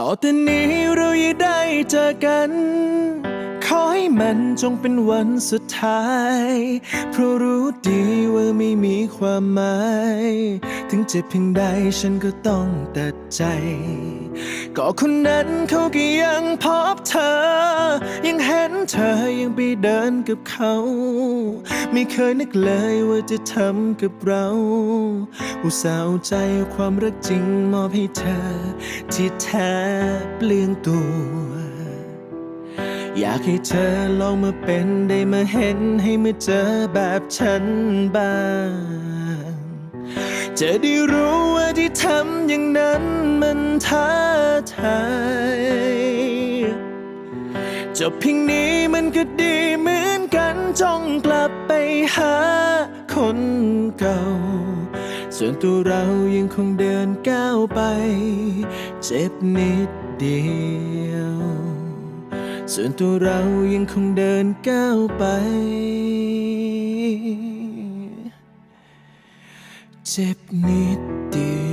ต่อแต่นี้เราอย่าได้เจอกัน ขอให้มันจงเป็นวันสุดท้าย เพราะรู้ดีว่าไม่มีความหมาย ถึงเจ็บเพียงใดฉันก็ต้องตัดใจ ก็คนนั้นเขาก็ยังพบเธอ ไปเดินกับเขา ไม่เคยนึกเลยว่าจะทำกับเรา อุตส่าห์ใจความรักจริงมอบให้เธอ ที่แท้เปลืองตัว อยากให้เธอลองมาเป็นได้มาเห็นให้มาเจอแบบฉันบ้างจะได้รู้ว่าที่ทำอย่างนั้นมันท้าทา จบเพียงนี้มันก็ดีเหมือนกันจ้องกลับไปหาคนเก่า ส่วนตัวเรายังคงเดินก้าวไป เจ็บนิดเดียว ส่วนตัวเรายังคงเดินก้าวไป เจ็บนิดเดียว